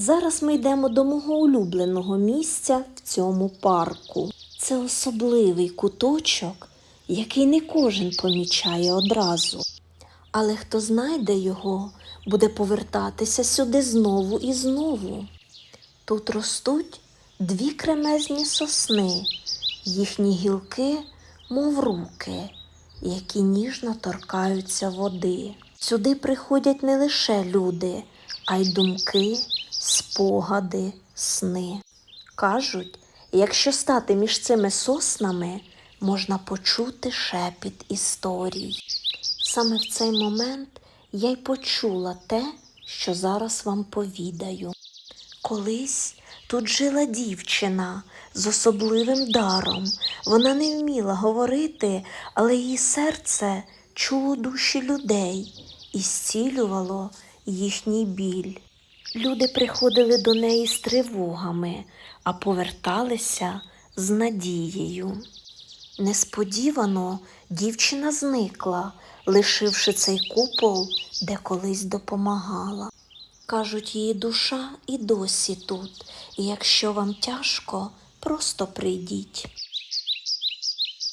Зараз ми йдемо до мого улюбленого місця в цьому парку. Це особливий куточок, який не кожен помічає одразу. Але хто знайде його, буде повертатися сюди знову і знову. Тут ростуть дві кремезні сосни, їхні гілки, мов руки, які ніжно торкаються води. Сюди приходять не лише люди, а й думки, спогади, сни. Кажуть, якщо стати між цими соснами, можна почути шепіт історій. Саме в цей момент я й почула те, що зараз вам повідаю. Колись тут жила дівчина з особливим даром. Вона не вміла говорити, але її серце чуло душі людей і зцілювало їхній біль. Люди приходили до неї з тривогами, а поверталися з надією. Несподівано дівчина зникла, лишивши цей купол, де колись допомагала. Кажуть, її душа і досі тут, і якщо вам тяжко, просто прийдіть.